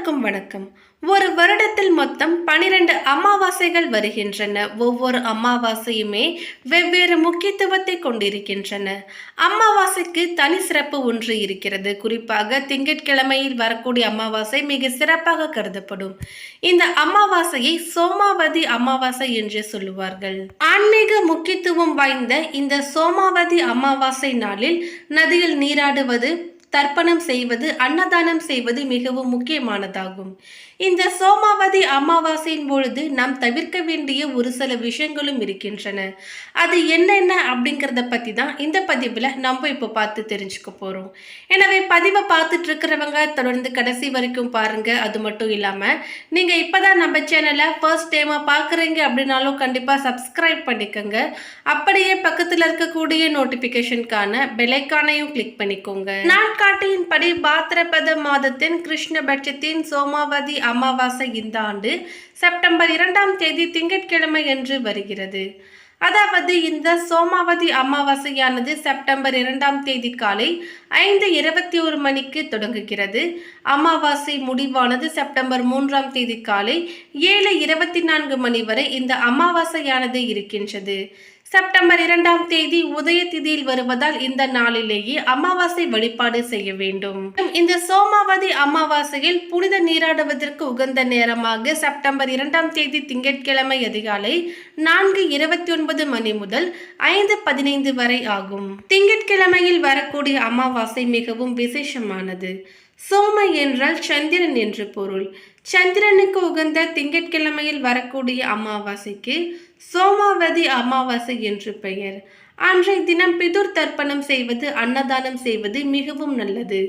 அனைவருக்கும் வணக்கம். ஒரு வருடத்தில் மொத்தம் பனிரெண்டு அமாவாசைகள் வருகின்றன. ஒவ்வொரு அமாவாசையுமே வெவ்வேறு முக்கியத்துவத்தை கொண்டிருக்கின்றன. அமாவாசைக்கு தனி சிறப்பு ஒன்று இருக்கிறது. குறிப்பாக திங்கட்கிழமையில் வரக்கூடிய அமாவாசை மிக சிறப்பாக கருதப்படும். இந்த அமாவாசையை சோமாவதி அமாவாசை என்று சொல்லுவார்கள். ஆன்மீக முக்கியத்துவம் வாய்ந்த இந்த சோமாவதி அமாவாசை நாளில் நதியில் நீராடுவது தர்ப்பணம் செய்வது அன்னதானம் செய்வது மிகவும் முக்கியமானதாகும். இந்த சோமாவதி அமாவாசையின் பொழுது நாம் தவிர்க்க வேண்டிய ஒரு சில விஷயங்களும் இருக்கின்றன. அது என்னென்ன அப்படிங்கிறத பற்றி தான் இந்த பதிவில் நம்ம இப்போ பார்த்து தெரிஞ்சுக்க போகிறோம் எனவே பதிவை பார்த்துட்டு இருக்கிறவங்க தொடர்ந்து கடைசி வரைக்கும் பாருங்கள் அது மட்டும் இல்லாமல் நீங்கள் இப்போ தான் நம்ம சேனலை ஃபர்ஸ்ட் டைமாக பார்க்குறீங்க அப்படின்னாலும் கண்டிப்பாக சப்ஸ்கிரைப் பண்ணிக்கோங்க. அப்படியே பக்கத்தில் இருக்கக்கூடிய நோட்டிஃபிகேஷனுக்கான பெலைக்கானையும் கிளிக் பண்ணிக்கோங்க. நாட்காட்டியின்படி பாத்திரபத மாதத்தின் கிருஷ்ணபட்சத்தின் சோமாவதி அமாவாசை இந்த ஆண்டு செப்டம்பர் இரண்டாம் தேதி திங்கட்கிழமை என்று வருகிறது. அதாவது இந்த சோமாவதி அமாவாசையானது செப்டம்பர் இரண்டாம் தேதி காலை ஐந்து இருபத்தி ஒரு மணிக்கு தொடங்குகிறது. அமாவாசை முடிவானது செப்டம்பர் மூன்றாம் தேதி காலை ஏழு இருபத்தி நான்கு மணி வரை இந்த அமாவாசையானது இருக்கின்றது. செப்டம்பர் இரண்டாம் தேதி உதய திதியில் வருவதால் இந்த நாளிலேயே அமாவாசை வழிபாடு செய்ய வேண்டும். இந்த சோமாவதி அமாவாசையில் புனித நீராடுவதற்கு உகந்த நேரமாக செப்டம்பர் இரண்டாம் தேதி திங்கட்கிழமை அதிகாலை நான்கு இருபத்தி ஒன்பது மணி முதல் ஐந்து பதினைந்து வரை ஆகும். திங்கட்கிழமையில் வரக்கூடிய அமாவாசை மிகவும் விசேஷமானது. சோம என்றால் சந்திரன் என்று பொருள். சந்திரனுக்கு உகந்த திங்கட்கிழமையில் வரக்கூடிய அமாவாசைக்கு சோமாவதி அமாவாசை என்று பெயர். அன்றைய தினம் பிதுர் தர்ப்பணம் செய்வது அன்னதானம் செய்வது மிகவும் நல்லது.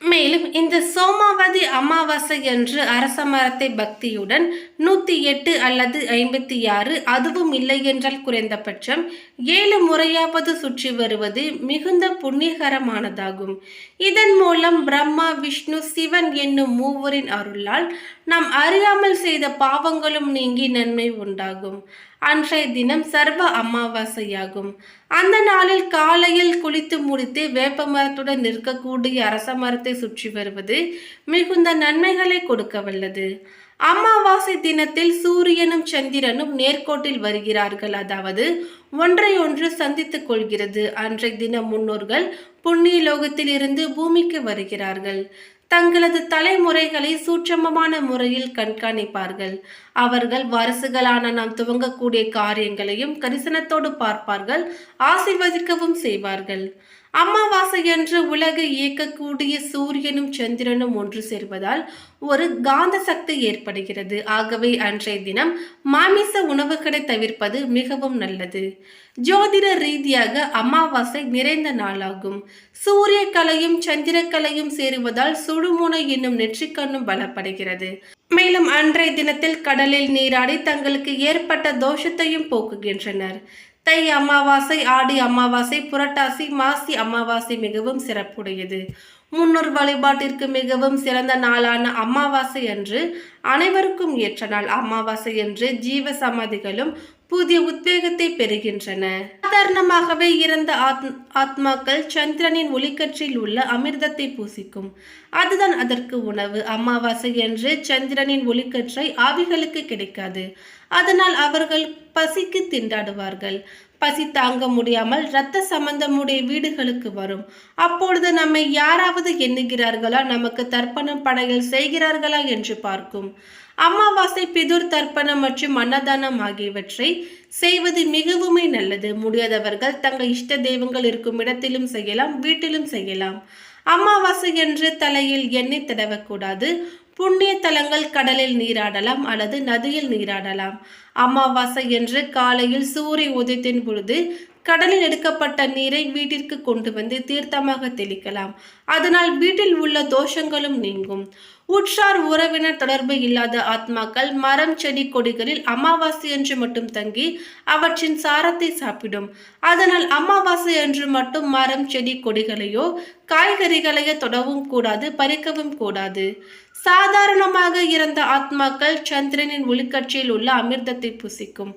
மேலும் இந்த சோமாவதி அமாவாசை என்று அரச மரத்தை பக்தியுடன் நூற்றி எட்டு அல்லது ஐம்பத்தி ஆறு அதுவும் இல்லை என்றால் குறைந்தபட்சம் ஏழு முறையாவது சுற்றி வருவது மிகுந்த புண்ணியகரமானதாகும். இதன் மூலம் பிரம்மா விஷ்ணு சிவன் என்னும் மூவரின் அருளால் நாம் அறியாமல் செய்த பாவங்களும் நீங்கி நன்மை உண்டாகும். அன்றைய தினம் சர்வ அமாவாசையாகும். அந்த நாளில் காலையில் குளித்து முடித்து வேப்ப மரத்துடன் நிற்கக்கூடிய அரச மரத்தை சுற்றி வருவது மிகுந்த நன்மைகளை கொடுக்க வல்லது அமாவாசை தினத்தில் சூரியனும் சந்திரனும் நேர்கோட்டில் வருகிறார்கள். அதாவது ஒன்றை ஒன்று சந்தித்துக் கொள்கிறது. அன்றைய தினம் முன்னோர்கள் புண்ணிய லோகத்தில் இருந்து பூமிக்கு வருகிறார்கள். தங்களது தலைமுறைகளை சூட்சமமான முறையில் கண்காணிப்பார்கள். அவர்கள் வாரிசுகளான நாம் துவங்கக்கூடிய காரியங்களையும் கரிசனத்தோடு பார்ப்பார்கள் ஆசீர்வதிக்கவும் செய்வார்கள். அமாவாசையன்று உலகை இயக்கக்கூடிய சூரியனும் சந்திரனும் ஒன்று சேர்வதால் ஒரு காந்த சக்தி ஏற்படுகிறது. ஆகவே அன்றைய தினம் மாமிச உணவுகளை தவிர்ப்பது மிகவும் நல்லது. ஜோதிட ரீதியாக அமாவாசை நிறைந்த நாளாகும். சூரிய கலையும் சந்திர கலையும் சேருவதால் சுடுமுனை என்னும் நெற்றிக்கண்ணும் பலப்படுகிறது மேலும் அன்றைய தினத்தில் கடலில் நீராடி தங்களுக்கு ஏற்பட்ட தோஷத்தையும் போக்குகின்றனர். தை அமாவாசை ஆடி அமாவாசை புரட்டாசி மாசி அமாவாசை மிகவும் சிறப்புடையது. முன்னோர் வழிபாட்டிற்கு மிகவும் சிறந்த நாளான அமாவாசை அன்று அனைவருக்கும் ஏற்ற நாள். அமாவாசை என்று ஜீவ சமாதிகளும் புதிய உத்வேகத்தை பெறுகின்றன. சாதாரணமாகவே இறந்த ஆத் ஆத்மாக்கள் சந்திரனின் ஒளிக்கற்றில் உள்ள அமிர்தத்தை பூசிக்கும். அதுதான் அதற்கு உணவு. அமாவாசை என்று சந்திரனின் ஒளிக்கற்றை ஆவிகளுக்கு கிடைக்காது. அதனால் அவர்கள் பசிக்கு திண்டாடுவார்கள். பசி தாங்க முடியாமல் இரத்த சம்பந்தமுடைய வீடுகளுக்கு வரும். அப்பொழுது நம்மை யாராவது எண்ணுகிறார்களா? நமக்கு தர்ப்பணம் படையல் செய்கிறார்களா? என்று பார்க்கும். அமாவாசை பிதுர் தர்ப்பணம் மற்றும் அன்னதானம் ஆகியவற்றை செய்வது மிகவுமே நல்லது. முடியாதவர்கள் தங்கள் இஷ்ட தெய்வங்கள் இருக்கும் இடத்திலும் செய்யலாம் வீட்டிலும் செய்யலாம். அமாவாசை என்று தலையில் எண்ணெய் தடவக்கூடாது. புண்ணிய தலங்கள் கடலில் நீராடலாம் அல்லது நதியில் நீராடலாம். அமாவாசை என்று காலையில் சூரிய உதயத்தின் பொழுது கடலில் எடுக்கப்பட்ட நீரை வீட்டிற்கு கொண்டு வந்து தீர்த்தமாக தெளிக்கலாம். அதனால் வீட்டில் உள்ள தோஷங்களும் நீங்கும். உற்றார் உறவினர் தொடர்பு இல்லாத ஆத்மாக்கள் மரம் செடி கொடிகளில் அமாவாசை என்று மட்டும் தங்கி அவற்றின் சாரத்தை சாப்பிடும். அதனால் அமாவாசை என்று மட்டும் மரம் செடி கொடிகளையோ காய்கறிகளையோ தொடவும் கூடாது பறிக்கவும் கூடாது. சாதாரணமாக இறந்த ஆத்மாக்கள் சந்திரனின் ஒளிக்கட்சியில் உள்ள அமிர்தத்தை புசிக்கும்.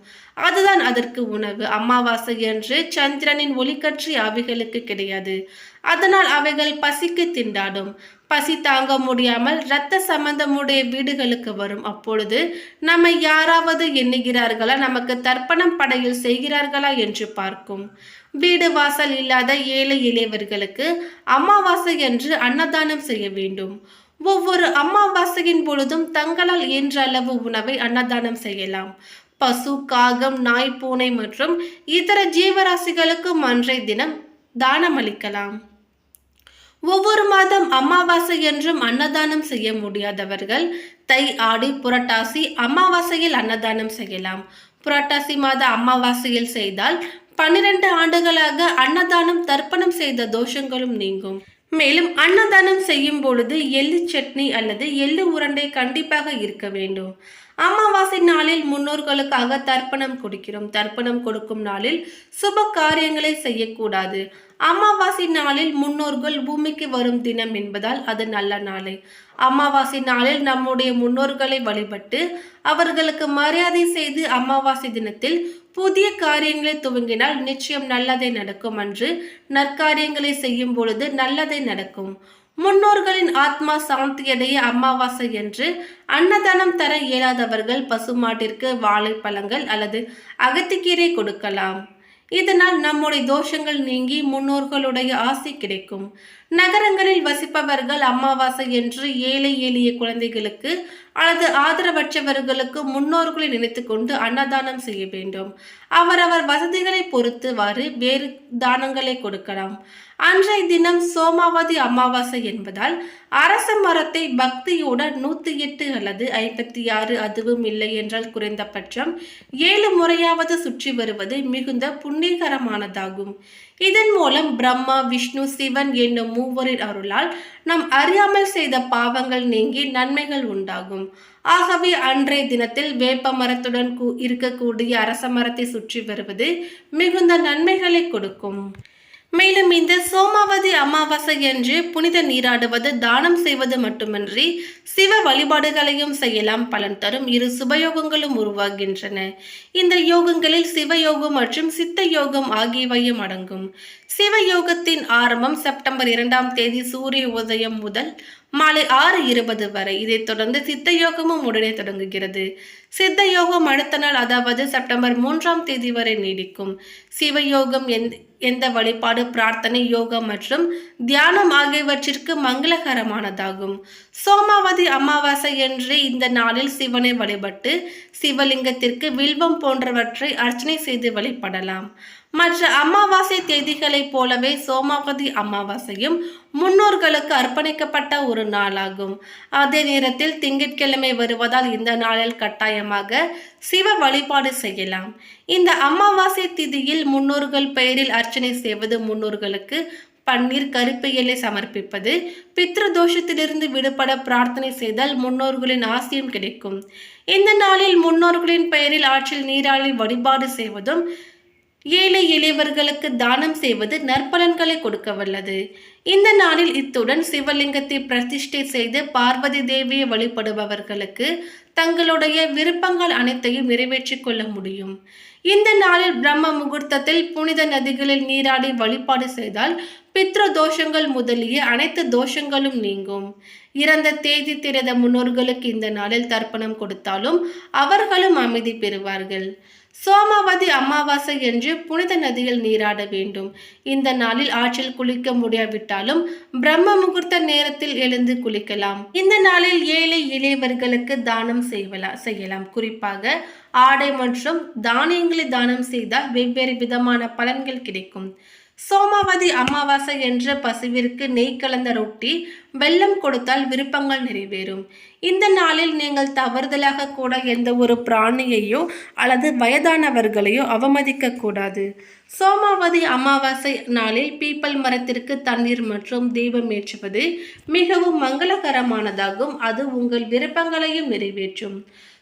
அதுதான் அதற்கு உணவு. அமாவாசை என்று சந்திரனின் ஒளிக்கட்சி அவைகளுக்கு கிடையாது. அதனால் அவைகள் பசிக்கு திண்டாடும். பசி தாங்க முடியாமல் இரத்த சம்பந்தமுடைய வீடுகளுக்கு வரும். அப்பொழுது நம்மை யாராவது எண்ணுகிறார்களா? நமக்கு தர்ப்பணம் படையில் செய்கிறார்களா என்று பார்க்கும். வீடு வாசல் இல்லாத ஏழை இளையவர்களுக்கு அமாவாசை என்று அன்னதானம் செய்ய வேண்டும். ஒவ்வொரு அமாவாசையின் பொழுதும் தங்களால் இயன்ற அளவு உணவை அன்னதானம் செய்யலாம். பசு காகம் நாய் பூனை மற்றும் இதர ஜீவராசிகளுக்கு அன்றைய தினம் தானம் அளிக்கலாம் ஒவ்வொரு மாதம் அமாவாசை என்றும் அன்னதானம் செய்ய முடியாதவர்கள் தை ஆடி புரட்டாசி அமாவாசையில் அன்னதானம் செய்யலாம். புரட்டாசி மாத அமாவாசையில் செய்தால் பன்னிரண்டு ஆண்டுகளாக அன்னதானம் தர்ப்பணம் செய்த தோஷங்களும் நீங்கும். மேலும் அன்னதானம் செய்யும் பொழுது எள்ளு சட்னி அல்லது எள்ளு உருண்டை கண்டிப்பாக இருக்க வேண்டும். அமாவாசை நாளில் முன்னோர்களுக்காக தர்ப்பணம் கொடுக்கிறோம். தர்ப்பணம் கொடுக்கும் நாளில் சுப காரியங்களை செய்யக்கூடாது. அமாவாசை நாளில் முன்னோர்கள் பூமிக்கு வரும் தினம் என்பதால் அது நல்ல நாளை. அமாவாசை நாளில் நம்முடைய முன்னோர்களை வழிபட்டு அவர்களுக்கு மரியாதை செய்து அமாவாசை தினத்தில் புதிய காரியங்களை துவங்கினால் நிச்சயம் நல்லதே நடக்கும் அன்று நற்காரியங்களை செய்யும் பொழுது நல்லதே நடக்கும். முன்னோர்களின் ஆத்மா சாந்தியடைய அமாவாசை என்று அன்னதானம் தர இயலாதவர்கள் பசுமாட்டிற்கு வாழைப்பழங்கள் அல்லது அகத்திக்கீரை கொடுக்கலாம். இதனால் நம்முடைய தோஷங்கள் நீங்கி முன்னோர்களுடைய ஆசை கிடைக்கும். நகரங்களில் வசிப்பவர்கள் அமாவாசை என்று ஏழை எளிய குழந்தைகளுக்கு அல்லது ஆதரவற்றவர்களுக்கு முன்னோர்களை நினைத்து கொண்டு அன்னதானம் செய்ய வேண்டும். அவரவர் வசதிகளை பொறுத்துவாறு வேறு தானங்களை கொடுக்கலாம். அன்றைய தினம் சோமாவதி அமாவாசை என்பதால் அரச மரத்தை பக்தியுடன் நூத்தி எட்டு அல்லது ஐம்பத்தி ஆறு அதுவும் இல்லை என்றால் குறைந்தபட்சம் ஏழு முறையாவது சுற்றி வருவது மிகுந்த புண்ணியகரமானதாகும். இதன் மூலம் பிரம்மா விஷ்ணு சிவன் என்னும் மூவரின் அருளால் நம் அறியாமல் செய்த பாவங்கள் நீங்கி நன்மைகள் உண்டாகும். ஆகவே அன்றைய தினத்தில் வேப்ப மரத்துடன் இருக்கக்கூடிய அரச மரத்தை சுற்றி வருவது மிகுந்த நன்மைகளை கொடுக்கும். மேலும் இந்த சோமாவதி அமாவாசை என்று புனித நீராடுவது தானம் செய்வது மட்டுமின்றி சிவ வழிபாடுகளையும் செய்யலாம். பலன் தரும் இரு சுபயோகங்களும் உருவாகின்றன. இந்த யோகங்களில் சிவயோகம் மற்றும் சித்த யோகம் ஆகியவையும் அடங்கும். சிவ யோகத்தின் ஆரம்பம் செப்டம்பர் இரண்டாம் தேதி சூரிய உதயம் முதல் மாலை ஆறு இருபது வரை. இதைத் தொடர்ந்து சித்த யோகமும் உடனே தொடங்குகிறது. சித்த யோகம் அடுத்த நாள் அதாவது செப்டம்பர் மூன்றாம் தேதி வரை நீடிக்கும். சிவயோகம் எந்த எந்த வழிபாடு பிரார்த்தனை யோகம் மற்றும் தியானம் ஆகியவற்றிற்கு மங்களகரமானதாகும். சோமாவதி அமாவாசை என்று இந்த நாளில் சிவனை வழிபட்டு சிவலிங்கத்திற்கு வில்வம் போன்றவற்றை அர்ச்சனை செய்து வழிபடலாம். மற்ற அமாவாசை தேதிகளைப் போலவே சோமாவதி அமாவாசையும் முன்னோர்களுக்கு அர்ப்பணிக்கப்பட்ட ஒரு நாளாகும். அதே நேரத்தில் திங்கட்கிழமை வருவதால் இந்த நாளில் கட்டாயம் கட்டாயமாக சிவ வழிபாடு செய்யலாம். இந்த அமாவாசை திதியில் முன்னோர்கள் பெயரில் அர்ச்சனை செய்வது முன்னோர்களுக்கு பன்னீர் கருப்பு இலை சமர்ப்பிப்பது. பித்ரு தோஷத்திலிருந்து விடுபட பிரார்த்தனை செய்தால் முன்னோர்களின் ஆசியம் கிடைக்கும். இந்த நாளில் முன்னோர்களின் பெயரில் ஆற்றில் நீராளி வழிபாடு செய்வதும் ஏழை எளியவர்களுக்கு தானம் செய்வது நற்பலன்களை கொடுக்க வல்லது இந்த நாளில் இத்துடன் சிவலிங்கத்தை பிரதிஷ்டை செய்து பார்வதி தேவியை வழிபடுபவர்களுக்கு தங்களுடைய விருப்பங்கள் அனைத்தையும் நிறைவேற்றிக் கொள்ள முடியும். இந்த நாளில் பிரம்ம முகூர்த்தத்தில் புனித நதிகளில் நீராடி வழிபாடு செய்தால் பித்ரு தோஷங்கள் முதலிய அனைத்து தோஷங்களும் நீங்கும். இறந்த தேதி திறந்த முன்னோர்களுக்கு இந்த நாளில் தர்ப்பணம் கொடுத்தாலும் அவர்களும் அமைதி பெறுவார்கள். சோமாவதி அமாவாசை என்று புனித நதியில் நீராட வேண்டும். இந்த நாளில் ஆற்றில் குளிக்க முடியாவிட்டாலும் பிரம்ம முகூர்த்த நேரத்தில் எழுந்து குளிக்கலாம். இந்த நாளில் ஏழை இளையவர்களுக்கு தானம் செய்வலாம் செய்யலாம். குறிப்பாக ஆடை மற்றும் தானியங்களை தானம் செய்தால் வெவ்வேறு விதமான பலன்கள் கிடைக்கும். சோமாவதி அமாவாசை என்ற பசுவிற்கு நெய் கலந்த ரொட்டி வெள்ளம் கொடுத்தால் விருப்பங்கள் நிறைவேறும். இந்த நாளில் நீங்கள் தவறுதலாக கூட எந்த ஒரு பிராணியையோ அல்லது வயதானவர்களையோ அவமதிக்க கூடாது. சோமாவதி அமாவாசை நாளில் பீப்பல் மரத்திற்கு தண்ணீர் மற்றும் தீபம் ஏற்றுவது மிகவும் மங்களகரமானதாகும். அது உங்கள் விருப்பங்களையும் நிறைவேற்றும்.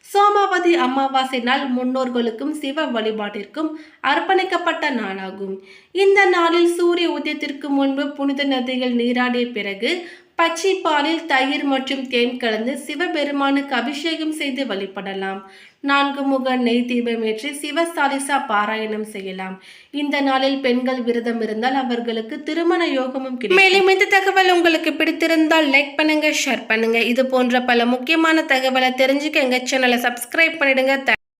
சோமாவதி அமாவாசை நாள் முன்னோர்களுக்கும் சிவ வழிபாட்டிற்கும் அர்ப்பணிக்கப்பட்ட நாளாகும். இந்த நாளில் சூரிய உதயத்திற்கு முன்பு புனித நதிகள் நீராடிய பிறகு பச்சை பாலில் தயிர் மற்றும் தேன் கலந்து சிவபெருமானுக்கு அபிஷேகம் செய்து வழிபடலாம். நான்கு முக நெய் தீபம் ஏற்றி சிவசாலிசா பாராயணம் செய்யலாம். இந்த நாளில் பெண்கள் விரதம் இருந்தால் அவர்களுக்கு திருமண யோகமும் கிடைக்கும். மேலும் இந்த தகவல் உங்களுக்கு பிடித்திருந்தால் லைக் பண்ணுங்க ஷேர் பண்ணுங்க. இது போன்ற பல முக்கியமான தகவலை தெரிஞ்சுக்க எங்க சேனலை சப்ஸ்கிரைப் பண்ணிடுங்க.